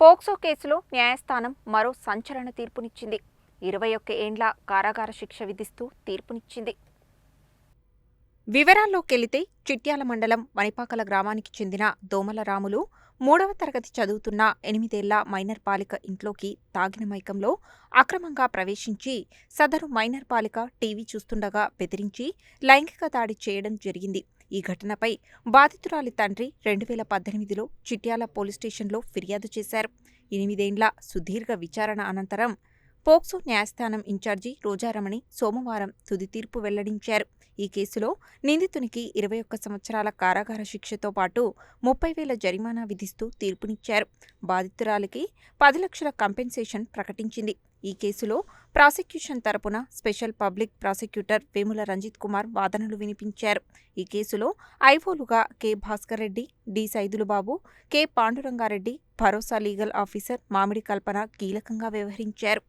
POCSO కేసులో న్యాయస్థానం మరో సంచలన తీర్పునిచ్చింది. ఇరవై ఒక్క ఏండ్ల కారాగార శిక్ష విధిస్తూ తీర్పునిచ్చింది. వివరాల్లోకెళితే చిట్యాల మండలం వనిపాకల గ్రామానికి చెందిన దోమల రాములు మూడవ తరగతి చదువుతున్న ఎనిమిదేళ్ళ మైనర్ బాలిక ఇంట్లోకి తాగిన మైకంలో అక్రమంగా ప్రవేశించి సదరు మైనర్ బాలిక టీవీ చూస్తుండగా బెదిరించి లైంగిక దాడి చేయడం జరిగింది. ఈ ఘటనపై బాధితురాలి తండ్రి రెండు వేల పద్దెనిమిదిలో చిట్యాల పోలీస్ స్టేషన్లో ఫిర్యాదు చేశారు. ఎనిమిదేండ్ల సుదీర్ఘ విచారణ అనంతరం పోక్సో న్యాయస్థానం ఇన్ఛార్జి రోజారమణి సోమవారం తుది తీర్పు వెల్లడించారు. ఈ కేసులో నిందితునికి ఇరవై ఒక్క సంవత్సరాల కారాగార శిక్షతో పాటు ముప్పై వేల జరిమానా విధిస్తూ తీర్పునిచ్చారు. బాధితురాలికి పది లక్షల కంపెన్సేషన్ ప్రకటించింది. ఈ కేసులో ప్రాసిక్యూషన్ తరపున special public prosecutor Vemula Ranjith Kumar వాదనలు వినిపించారు. ఈ కేసులో ఐవోలుగా K Bhaskar Reddy D Saidulu Babu K Pandurangareddy Bharosa legal officer మామిడి కల్పన కీలకంగా వ్యవహరించారు.